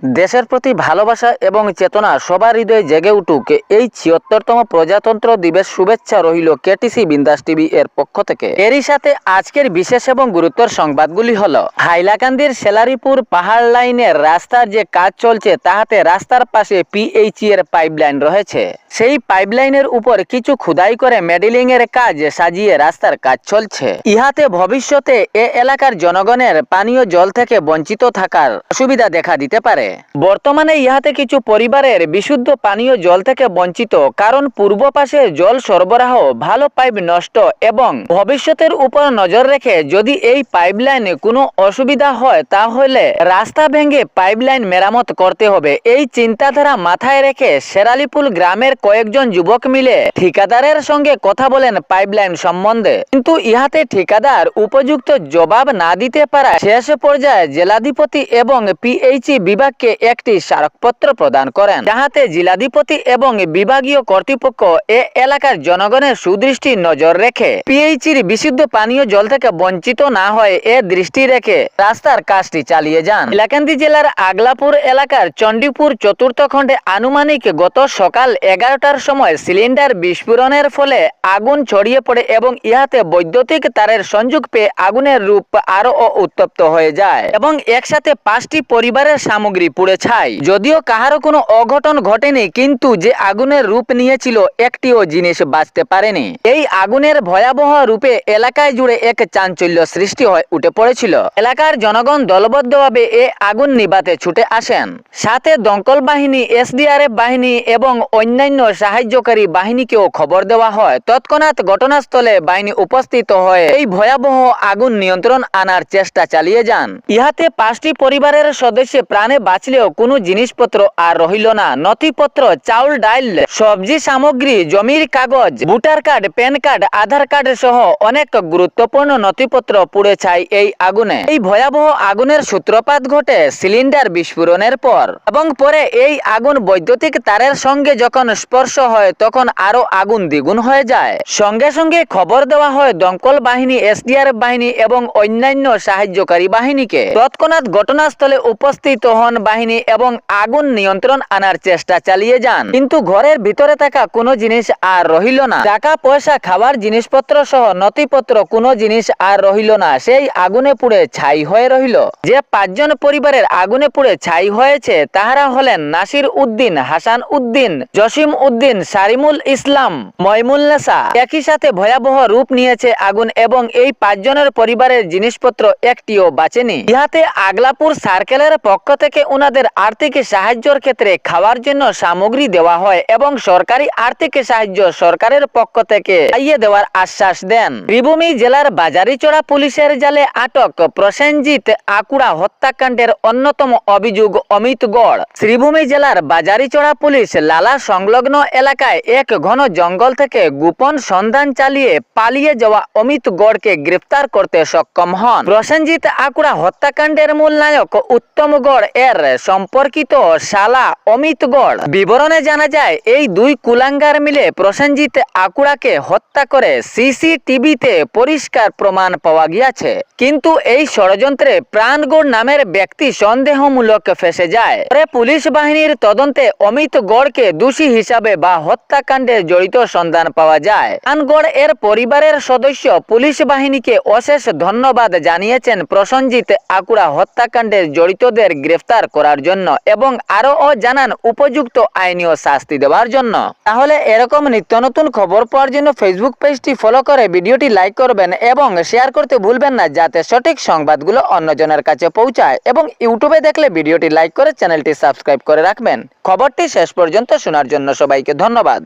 দেশের প্রতি ভালোবাসা এবং চেতনা সবার হৃদয়ে জেগে উঠুক, এই ছিয়ত্তরতম প্রজাতন্ত্র দিবস শুভেচ্ছা রহিল কেটিসি বিন্দাস টিভি এর পক্ষ থেকে। এরই সাথে আজকের বিশেষ এবং গুরুত্বর সংবাদগুলি হল, হাইলাকান্দির সেলারিপুর পাহাড় লাইনের রাস্তার যে কাজ চলছে, তাহাতে রাস্তার পাশে পিএইচি এর পাইপলাইন রয়েছে। সেই পাইপলাইনের উপর কিছু খুদাই করে মেডিলিং এর কাজ সাজিয়ে রাস্তার কাজ চলছে। ইহাতে ভবিষ্যতে এ এলাকার জনগণের পানীয় জল থেকে বঞ্চিত থাকার অসুবিধা দেখা দিতে পারে। বর্তমানে ইহাতে কিছু পরিবারের বিশুদ্ধ পানীয় জল থেকে বঞ্চিত, কারণ পূর্ব পাশে জল সরবরাহ ভালো পাইপ নষ্ট এবং ভবিষ্যতের উপর নজর রেখে যদি এই পাইপলাইনে কোনো অসুবিধা হয়, তাহলে রাস্তা ভেঙে পাইপলাইন মেরামত করতে হবে। এই চিন্তাধারা মাথায় রেখে শেরালিপুল গ্রামের কয়েকজন যুবক মিলে ঠিকাদারের সঙ্গে কথা বলেন পাইপলাইন সম্বন্ধে। কিন্তু ইহাতে ঠিকাদার উপযুক্ত জবাব না দিতে পারা শেষ পর্যায়ে জেলাধিপতি এবং পিএইচি বিভাগকে একটি স্মারকপত্র প্রদান করেন। যাহাতে জেলাধিপতি এবং বিভাগীয় কর্তৃপক্ষ এ এলাকার জনগণের সুদৃষ্টি নজর রেখে। পিএইচির বিশুদ্ধ পানীয় জল থেকে বঞ্চিত না হয় এ দৃষ্টি রেখে রাস্তার কাজটি চালিয়ে যান। ইলাকান্দি জেলার আগলাপুর এলাকার চণ্ডীপুর চতুর্থ খণ্ডে আনুমানিক গত সকাল এগারোটার সময় সিলিন্ডার বিস্ফোরণের ফলে আগুন ছড়িয়ে পড়ে এবং ইহাতে বৈদ্যুতিক তারের সংযোগ পেয়ে আগুনের রূপ আরও উত্তপ্ত হয়ে যায়। এবং একসাথে পাঁচটি পরিবারের সামগ্রী পুড়ে ছাই। যদিও কাহারও কোনো অঘটন ঘটেনি, কিন্তু যে আগুনের রূপ নিয়েছিল, একটিও জিনিস বাঁচতে পারেনি। এই আগুনের ভয়াবহ রূপে এলাকায় জুড়ে এক চাঞ্চল্য সৃষ্টি হয়ে উঠে পড়েছিল। এলাকার জনগণ দলবদ্ধভাবে এ আগুন নিবাতে ছুটে আসেন। সাথে দমকল বাহিনী, এসডিআরএফ বাহিনী এবং অন্যান্য সাহায্যকারী বাহিনীকেও খবর দেওয়া হয়। তৎক্ষণাৎ ঘটনাস্থলে বাহিনী উপস্থিত হয়ে এই ভয়াবহ আগুন নিয়ন্ত্রণ আনার চেষ্টা চালিয়ে যান। ইহাতে পাঁচটি পরিবারের সদস্য প্রাণে বাঁচলেও কোনো জিনিসপত্র আর রহিল না। নথিপত্র, চাউল, ডাইল, সবজি সামগ্রী, জমির কাগজ, voter card, PAN card, Aadhaar card সহ অনেক গুরুত্বপূর্ণ নথিপত্র পুড়ে ছাই এই আগুনে। এই ভয়াবহ আগুনের সূত্রপাত ঘটে সিলিন্ডার বিস্ফোরণের পর। এবং পরে এই আগুন বৈদ্যুতিক তারের সঙ্গে যখন স্পর্শ হয়, তখন আরও আগুন দ্বিগুণ হয়ে যায়। সঙ্গে সঙ্গে খবর দেওয়া হয়, দমকল বাহিনী এসডিআরএফ বাহিনী এবং অন্যান্য সাহায্যকারী বাহিনীকে। তৎক্ষণাৎ ঘটনাস্থলে উপস্থিত হন বাহিনী এবং আগুন নিয়ন্ত্রণ আনার চেষ্টা চালিয়ে যান। কিন্তু ঘরের ভিতরে থাকা কোনো জিনিস আর রহিল না। টাকা, পয়সা, খাবার, জিনিসপত্র সহ নথিপত্র কোনো জিনিস আর রহিল না। সেই আগুনে পুড়ে ছাই হয়ে রহিল। যে পাঁচজন পরিবারের আগুনে পুড়ে ছাই হয়েছে তাহারা হলেন নাসির উদ্দিন, হাসান উদ্দিন, জসিম উদ্দিন, সারিমুল ইসলাম ময়মুলনেসা একই সাথে ভয়াবহ রূপ নিয়েছে আগুন এবং এই পাঁচজনের পরিবারের জিনিসপত্র একটিও বাঁচেনি। ইহাতে আগলাপুর সার্কেলের পক্ষ থেকে উনাদের আর্থিক সাহায্যের ক্ষেত্রে খাওয়ার জন্য সামগ্রী দেওয়া হয় এবং সরকারি আর্থিক সাহায্য সরকারের পক্ষ থেকে পাইয়ে দেওয়ার আশ্বাস দেন। ত্রিভূমি জেলার বাজারিচড়া পুলিশের জালে আটক প্রসেনজিৎ আকুড়া হত্যাকাণ্ডের অন্যতম অভিযোগ অমিত গড়। শ্রীভূমি জেলার বাজারিচড়া পুলিশ লালা সংলগ্ন এলাকায় এক ঘন জঙ্গল থেকে গোপন সন্ধান চালিয়ে পালিয়ে যাওয়া অমিত গড়কে গ্রেফতার করতে সক্ষম হন। প্রসেনজিৎ আকুড়া হত্যাকাণ্ডের মূল নায়ক উত্তম গড় এর সম্পর্কিত শালা অমিত গড়। বিবরণে জানা যায়, এই দুই কুলাঙ্গার মিলে প্রসেনজিৎ আকুড়াকে হত্যা করে সিসিটিভিতে পরিষ্কার প্রমাণ পাওয়া গিয়াছে। কিন্তু এই ষড়যন্ত্রে প্রাণগড় নামের ব্যক্তি সন্দেহমূলক ফেসে যায়। পরে পুলিশ বাহিনীর তদন্তে অমিত গড়কে দোষী হিসাবে বা হত্যাকাণ্ডে জড়িত সন্ধান পাওয়া যায়। প্রাণগড় এর পরিবারের সদস্য পুলিশ বাহিনীকে অশেষ ধন্যবাদ জানিয়েছেন প্রসঞ্জিৎ আকুড়া হত্যাকাণ্ডের জড়িতদের গ্রেফতার করার জন্য এবং আরও ও জানান উপযুক্ত আইনীয় শাস্তি দেওয়ার জন্য। তাহলে এরকম নিত্য নতুন খবর পাওয়ার জন্য ফেসবুক পেজটি ফলো করে ভিডিওটি লাইক করবেন এবং শেয়ার করতে ভুলবেন না যাতে সঠিক সংবাদগুলো অন্যজনের কাছে পৌঁছায় এবং ইউটিউবে দেখলে ভিডিওটি লাইক করে চ্যানেলটি সাবস্ক্রাইব করে রাখবেন। খবরটি শেষ পর্যন্ত শোনার জন্য সবাইকে ধন্যবাদ।